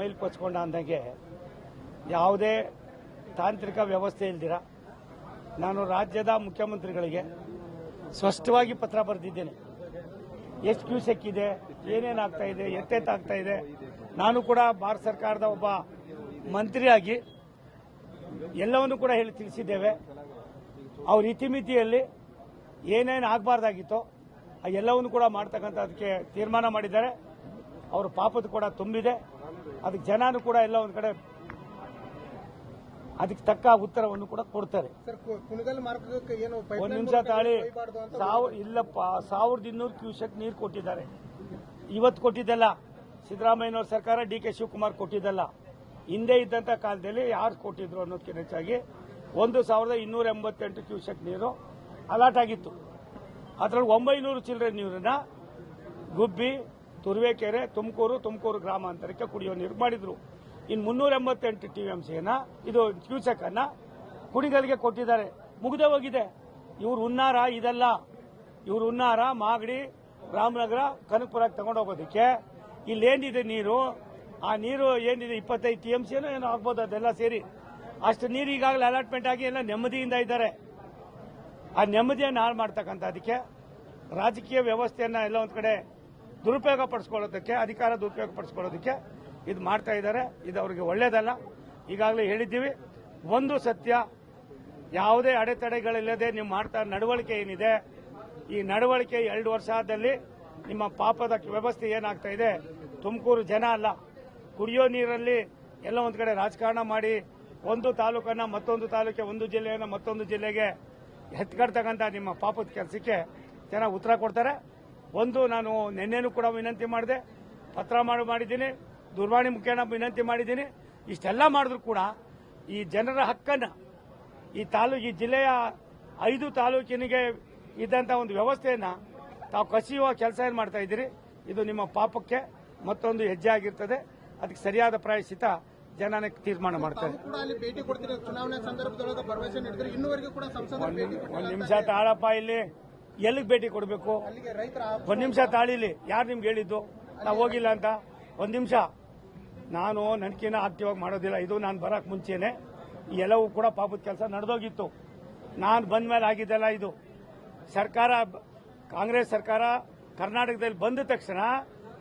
Mile ಪಚ್ಕೊಂಡ ಅಂದಂಗೆ ಯಾವುದೇ ತಾಂತ್ರಿಕ ವ್ಯವಸ್ಥೆ ಇಲ್ದಿರ ನಾನು ರಾಜ್ಯದ ಮುಖ್ಯಮಂತ್ರಿಗಳಿಗೆ ಸ್ಪಷ್ಟವಾಗಿ ಪತ್ರ ಬರೆದಿದ್ದೇನೆ. ಎಷ್ಟು ಕ್ಯೂಸೆಕ್ ಇದೆ ಏನೇನಾಗ್ತಾ ಇದೆ ಎತ್ತೆತ್ತಾಗ್ತಾ ಇದೆ. ನಾನು ಕೂಡ ಭಾರತ ಸರ್ಕಾರದ ಒಬ್ಬ ಮಂತ್ರಿಯಾಗಿ ಎಲ್ಲವನ್ನು ಕೂಡ ಹೇಳಿ ತಿಳಿಸಿದ್ದೇವೆ. ಅವ್ರ ಇತಿಮಿತಿಯಲ್ಲಿ ಏನೇನು ಆಗಬಾರ್ದಾಗಿತ್ತೋ, ಆ ಎಲ್ಲವನ್ನು ಕೂಡ ಮಾಡ್ತಕ್ಕಂಥದಕ್ಕೆ ತೀರ್ಮಾನ ಮಾಡಿದ್ದಾರೆ. ಅವ್ರ ಪಾಪದ ಕೂಡ ತುಂಬಿದೆ. ಅದಕ್ಕೆ ಜನನು ಕೂಡ ಎಲ್ಲ ಒಂದು ಕಡೆ ಅದಕ್ಕೆ ತಕ್ಕ ಉತ್ತರವನ್ನು ಕೂಡ ಕೊಡ್ತಾರೆ. ಒಂದ್ ನಿಮಿಷ ತಾಳಿ ಸಾವಿರ ಇಲ್ಲಪ್ಪ ಸಾವಿರದ ಇನ್ನೂರು ಕ್ಯೂಸೆಕ್ ನೀರು ಕೊಟ್ಟಿದ್ದಾರೆ. ಇವತ್ತು ಕೊಟ್ಟಿದ್ದಲ್ಲ. ಸಿದ್ದರಾಮಯ್ಯನವ್ರ ಸರ್ಕಾರ ಡಿ ಕೆ ಶಿವಕುಮಾರ್ ಕೊಟ್ಟಿದ್ದಲ್ಲ. ಹಿಂದೆ ಇದ್ದಂತ ಕಾಲದಲ್ಲಿ ಯಾರು ಕೊಟ್ಟಿದ್ರು ಅನ್ನೋದಕ್ಕಿಂತ ಹೆಚ್ಚಾಗಿ ಒಂದು ಸಾವಿರದ ಇನ್ನೂರ ಎಂಬತ್ತೆಂಟು ಕ್ಯೂಸೆಕ್ ನೀರು ಅಲಾಟ್ ಆಗಿತ್ತು. ಅದರಲ್ಲಿ ಒಂಬೈನೂರು ಚಿಲ್ಲರೆ ನೀರನ್ನ ಗುಬ್ಬಿ ತುರುವೇಕೆರೆ, ತುಮಕೂರು ತುಮಕೂರು ಗ್ರಾಮಾಂತರಕ್ಕೆ ಕುಡಿಯೋ ನೀರು ಮಾಡಿದ್ರು. ಇನ್ನು ಮುನ್ನೂರ ಎಂಬತ್ತೆಂಟು ಟಿ ಎಂ ಸಿಯನ್ನ ಇದು ಕ್ಯೂಸೆಕ್ ಅನ್ನ ಕುಡಿಗಲ್ಗೆ ಕೊಟ್ಟಿದ್ದಾರೆ. ಮುಗಿದೇ ಹೋಗಿದೆ. ಇವ್ರು ಉನ್ನಾರ ಇದೆಲ್ಲ. ಇವ್ರು ಉನ್ನಾರ ಮಾಗಡಿ, ರಾಮನಗರ, ಕನಕಪುರಕ್ಕೆ ತಗೊಂಡೋಗೋದಕ್ಕೆ ಇಲ್ಲೇನಿದೆ ನೀರು? ಆ ನೀರು ಏನಿದೆ? ಇಪ್ಪತ್ತೈದು ಟಿ ಏನೋ ಸಿ ಏನೋ ಆಗ್ಬೋದು, ಅದೆಲ್ಲ ಸೇರಿ. ಅಷ್ಟು ನೀರು ಈಗಾಗಲೇ ಅಲಾಟ್ಮೆಂಟ್ ಆಗಿ ಎಲ್ಲ ನೆಮ್ಮದಿಯಿಂದ ಇದ್ದಾರೆ. ಆ ನೆಮ್ಮದಿಯನ್ನು ಹಾಳು ಮಾಡ್ತಕ್ಕಂಥ ಅದಕ್ಕೆ ರಾಜಕೀಯ ವ್ಯವಸ್ಥೆಯನ್ನ ಎಲ್ಲ ಒಂದು ಕಡೆ ದುರುಪಯೋಗ ಪಡಿಸ್ಕೊಳ್ಳೋದಕ್ಕೆ ಅಧಿಕಾರ ದುರುಪಯೋಗ ಪಡಿಸ್ಕೊಳ್ಳೋದಕ್ಕೆ ಇದು ಮಾಡ್ತಾ ಇದ್ದಾರೆ. ಇದು ಅವರಿಗೆ ಒಳ್ಳೇದಲ್ಲ. ಈಗಾಗಲೇ ಹೇಳಿದ್ದೀವಿ, ಒಂದು ಸತ್ಯ, ಯಾವುದೇ ಅಡೆತಡೆಗಳಿಲ್ಲದೆ ನೀವು ಮಾಡ್ತಾ ನಡವಳಿಕೆ ಏನಿದೆ, ಈ ನಡವಳಿಕೆ ಎರಡು ವರ್ಷ ಆದಲ್ಲಿ ನಿಮ್ಮ ಪಾಪದ ವ್ಯವಸ್ಥೆ ಏನಾಗ್ತಾ ಇದೆ? ತುಮಕೂರು ಜನ ಅಲ್ಲ. ಕುಡಿಯೋ ನೀರಲ್ಲಿ ಎಲ್ಲ ಒಂದು ಕಡೆ ರಾಜಕಾರಣ ಮಾಡಿ, ಒಂದು ತಾಲೂಕನ್ನ ಮತ್ತೊಂದು ತಾಲೂಕಿಗೆ, ಒಂದು ಜಿಲ್ಲೆಯನ್ನು ಮತ್ತೊಂದು ಜಿಲ್ಲೆಗೆ ಎತ್ಕಡ್ತಕ್ಕಂಥ ನಿಮ್ಮ ಪಾಪದ ಕೆಲಸಕ್ಕೆ ಜನ ಉತ್ತರ ಕೊಡ್ತಾರೆ. ಒಂದು ನಾನು ನಿನ್ನೆನೂ ಕೂಡ ವಿನಂತಿ ಮಾಡಿದೆ. ಪತ್ರ ಮಾಡಿ ಮಾಡಿದ್ದೀನಿ. ದೂರವಾಣಿ ಮುಖೇನ ವಿನಂತಿ ಮಾಡಿದ್ದೀನಿ. ಇಷ್ಟೆಲ್ಲ ಮಾಡಿದ್ರು ಕೂಡ ಈ ಜನರ ಹಕ್ಕನ್ನು ಈ ತಾಲೂಕು ಈ ಜಿಲ್ಲೆಯ ಐದು ತಾಲೂಕಿನಿಗೆ ಇದ್ದಂಥ ಒಂದು ವ್ಯವಸ್ಥೆಯನ್ನು ತಾವು ಕಸಿಯುವ ಕೆಲಸ ಏನು ಮಾಡ್ತಾ ಇದ್ದೀರಿ? ಇದು ನಿಮ್ಮ ಪಾಪಕ್ಕೆ ಮತ್ತೊಂದು ಹೆಜ್ಜೆ ಆಗಿರ್ತದೆ. ಅದಕ್ಕೆ ಸರಿಯಾದ ಪ್ರಾಯಶಿತ ಜನನೇ ತೀರ್ಮಾನ ಮಾಡ್ತಾರೆ ಒಂದು ನಿಮಿಷ ತಾಳಪ್ಪ ಇಲ್ಲಿ. ಎಲ್ಲಿಗೆ ಭೇಟಿ ಕೊಡಬೇಕು? ಒಂದು ನಿಮಿಷ ತಾಳಿಲಿ. ಯಾರು ನಿಮ್ಗೆ ಹೇಳಿದ್ದು? ನಾವು ಹೋಗಿಲ್ಲ ಅಂತ. ಒಂದು ನಿಮಿಷ. ನಾನು ನನ್ಕಿನ ಆಕ್ಟಿವಾಗಿ ಮಾಡೋದಿಲ್ಲ. ಇದು ನಾನು ಬರಕ್ ಮುಂಚೆನೆ. ಎಲ್ಲವೂ ಕೂಡ ಪಾಪದ ಕೆಲಸ ನಡೆದೋಗಿತ್ತು. ನಾನು ಬಂದ ಮೇಲೆ ಆಗಿದ್ದಲ್ಲ ಇದು. ಸರ್ಕಾರ ಕಾಂಗ್ರೆಸ್ ಸರ್ಕಾರ ಕರ್ನಾಟಕದಲ್ಲಿ ಬಂದ ತಕ್ಷಣ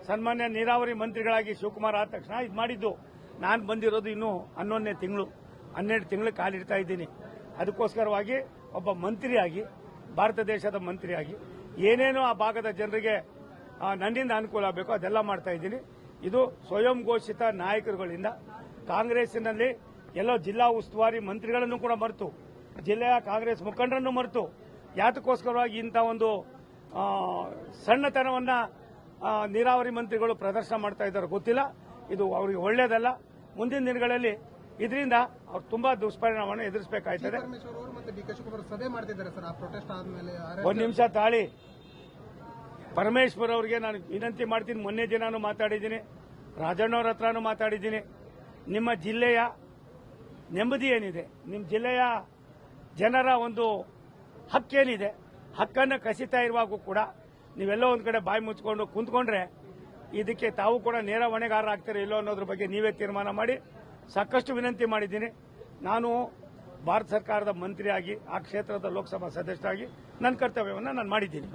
ಸನ್ಮಾನ್ಯ ನೀರಾವರಿ ಮಂತ್ರಿಗಳಾಗಿ ಶಿವಕುಮಾರ್ ಆದ ತಕ್ಷಣ ಇದು ಮಾಡಿದ್ದು. ನಾನು ಬಂದಿರೋದು ಇನ್ನೂ ಹನ್ನೊಂದನೇ ತಿಂಗಳು. ಹನ್ನೆರಡು ತಿಂಗಳು ಕಾಲಿಡ್ತಾ ಇದ್ದೀನಿ. ಅದಕ್ಕೋಸ್ಕರವಾಗಿ ಒಬ್ಬ ಮಂತ್ರಿಯಾಗಿ ಭಾರತ ದೇಶದ ಮಂತ್ರಿಯಾಗಿ ಏನೇನೋ ಆ ಭಾಗದ ಜನರಿಗೆ ನನ್ನಿಂದ ಅನುಕೂಲ ಆಗಬೇಕು, ಅದೆಲ್ಲ ಮಾಡ್ತಾ ಇದ್ದೀನಿ. ಇದು ಸ್ವಯಂ ಘೋಷಿತ ನಾಯಕರುಗಳಿಂದ ಕಾಂಗ್ರೆಸ್ನಲ್ಲಿ ಎಲ್ಲೋ ಜಿಲ್ಲಾ ಉಸ್ತುವಾರಿ ಮಂತ್ರಿಗಳನ್ನು ಕೂಡ ಮರೆತು, ಜಿಲ್ಲೆಯ ಕಾಂಗ್ರೆಸ್ ಮುಖಂಡರನ್ನು ಮರೆತು, ಯಾತಕ್ಕೋಸ್ಕರವಾಗಿ ಇಂಥ ಒಂದು ಸಣ್ಣತನವನ್ನ ನೀರಾವರಿ ಮಂತ್ರಿಗಳು ಪ್ರದರ್ಶನ ಮಾಡ್ತಾ ಇದ್ದಾರೆ ಗೊತ್ತಿಲ್ಲ. ಇದು ಅವರಿಗೆ ಒಳ್ಳೆಯದಲ್ಲ ಮುಂದಿನ ದಿನಗಳಲ್ಲಿ ಇದರಿಂದ ಅವ್ರು ತುಂಬಾ ದುಷ್ಪರಿಣಾಮವನ್ನು ಎದುರಿಸಬೇಕಾಯ್ತದೆ. ಒಂದ್ ನಿಮಿಷ ತಾಳಿ. ಪರಮೇಶ್ವರ್ ಅವರಿಗೆ ನಾನು ವಿನಂತಿ ಮಾಡ್ತೀನಿ ಮೊನ್ನೆ ದಿನಾನು ಮಾತಾಡಿದ್ದೀನಿ ರಾಜಣ್ಣವ್ರ ಹತ್ರನೂ ಮಾತಾಡಿದ್ದೀನಿ. ನಿಮ್ಮ ಜಿಲ್ಲೆಯ ನೆಮ್ಮದಿ ಏನಿದೆ? ನಿಮ್ಮ ಜಿಲ್ಲೆಯ ಜನರ ಒಂದು ಹಕ್ಕೇನಿದೆ? ಹಕ್ಕನ್ನು ಕಸಿತಾ ಇರುವಾಗೂ ಕೂಡ ನೀವೆಲ್ಲೋ ಒಂದು ಕಡೆ ಬಾಯಿ ಮುಚ್ಕೊಂಡು ಕುಂತ್ಕೊಂಡ್ರೆ ಇದಕ್ಕೆ ತಾವು ಕೂಡ ನೇರ ಹೊಣೆಗಾರ ಆಗ್ತೀರೋ ಇಲ್ಲೋ ಅನ್ನೋದ್ರ ಬಗ್ಗೆ ನೀವೇ ತೀರ್ಮಾನ ಮಾಡಿ. ಸಾಕಷ್ಟು ವಿನಂತಿ ಮಾಡಿದ್ದೀನಿ. ನಾನು ಭಾರತ ಸರ್ಕಾರದ ಮಂತ್ರಿಯಾಗಿ, ಆ ಕ್ಷೇತ್ರದ ಲೋಕಸಭಾ ಸದಸ್ಯರಾಗಿ ನನ್ನ ಕರ್ತವ್ಯವನ್ನು ನಾನು ಮಾಡಿದ್ದೀನಿ.